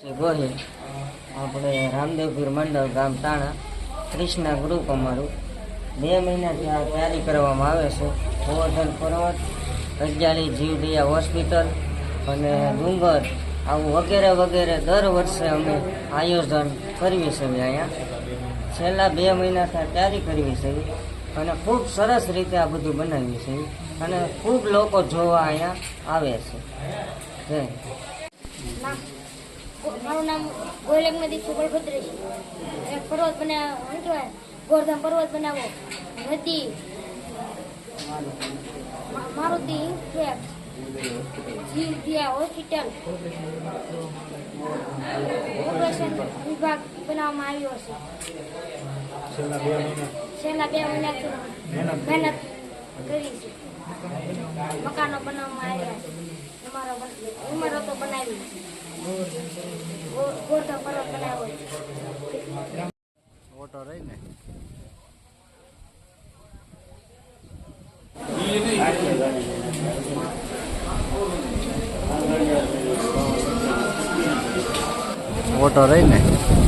ગોહિલ આપણે રામદેવપીર મંડળ ગામ તાણા, કૃષ્ણા ગ્રુપ અમારું. બે મહિનાથી આ તૈયારી કરવામાં આવે છે. ગોવર્ધન પર્વત રજાલી જીવદિયા હોસ્પિટલ અને ડુંગર, આવું વગેરે વગેરે દર વર્ષે અમે આયોજન કરવી છે અહીંયા. છેલ્લા બે મહિનાથી તૈયારી કરવી છે અને ખૂબ સરસ રીતે આ બધું બનાવ્યું છે અને ખૂબ લોકો જોવા અહીંયા આવે છે. જય નામ મારું નામ ગોયલકનદી સુપરભદ્ર છે. એક પર્વત બનાવ શું કહેવાય ગોરધામ પર્વત બનાવો. નદી. મારુતિ ટ્રેક જીવ દિયા હોસ્પિટલ. ઓપરેશન વિભાગ બનાવવામાં આવ્યો છે. છેલ્લા બે મહિના. મહિનાથી મહેનત કરી. છે. મકાનો બનાવવામાં આવ્યા છે. ઉમારો બન- ઉમારો તો બનાવી ગો- ગોર્ધન પર્વત બનાવ્યો છે ઓટો રહી ને. ઓટો રહી ને.